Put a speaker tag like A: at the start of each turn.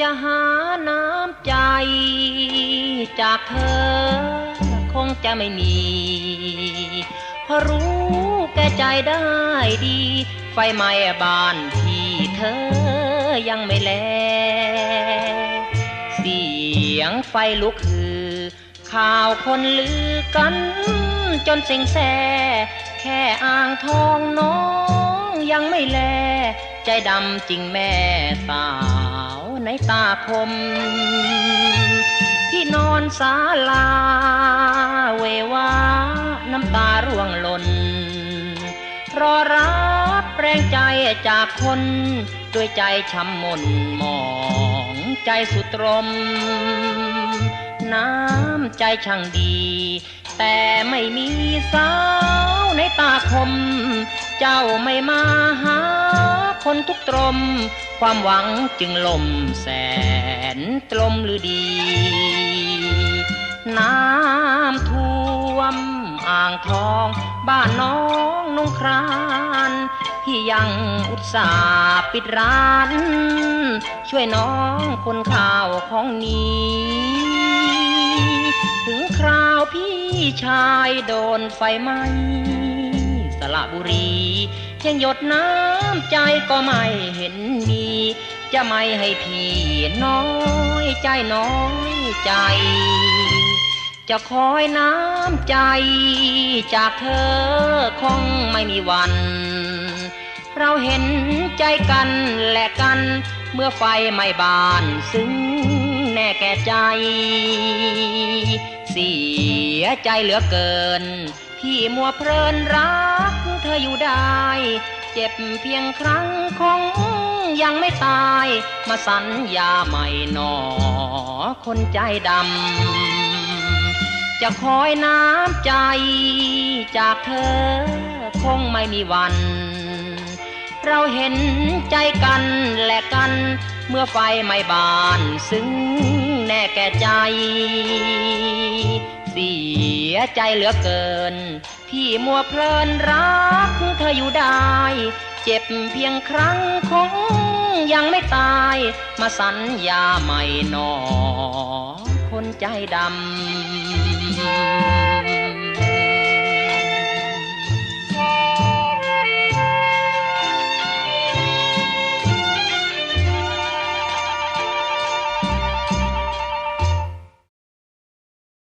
A: จะหาน้ำใจ จากเธอ คงจะไม่มีเพราะรู้แก่ใจได้ดี ไฟไหม้บ้านที่เธอยังไม่แล เสียงไฟลุกคือ ข่าวคนลือกันจนเซ็งแซ่แค่อ่างทองน้องยังไม่แล ใจดำจริงแม่สา ในตาคม ที่นอนศาลา เววาน้ำตาร่วงหล่นรอรับแรงใจจากคนด้วยใจช้ำหมนหมอง ใจสุดตรม น้ำใจช่างดี แต่ไม่มีสา ตาคม เจ้าไม่มาหา คนทุกตรม ความหวังจึงลมแสนตรมหรือดี น้ำท่วมอ่างทอง บ้านน้องนงครานที่ยังอุตส่าห์ปิดร้าน ช่วยน้องคนข่าวของนี้ ถึงคราวพี่ชายโดนไฟไหม้ สระบุรีเพียงหยดน้ำใจก็ไม่เห็นมี จะไม่ให้พี่น้อยใจน้อยใจ จะคอยน้ำใจ จากเธอคงไม่มีวัน เราเห็นใจกันและกัน เมื่อไฟไม้บ้านซึ้งแน่แก่ใจ เสียใจเหลือเกิน ที่มัวเพลินรักเธออยู่ได้ เจ็บเพียงครั้งคงยังไม่ตาย มาสัญญาใหม่หนอ คนใจดำ จะคอยน้ำใจ จากเธอคงไม่มีวัน เราเห็นใจกันและกัน เมื่อไฟไหม้บาน ซึ้งแน่แก่ใจ เสียใจเหลือเกินที่มัวเพลินรักเธออยู่ได้ เจ็บเพียงครั้งคงยังไม่ตาย มาสัญญาใหม่หนอ คนใจดำ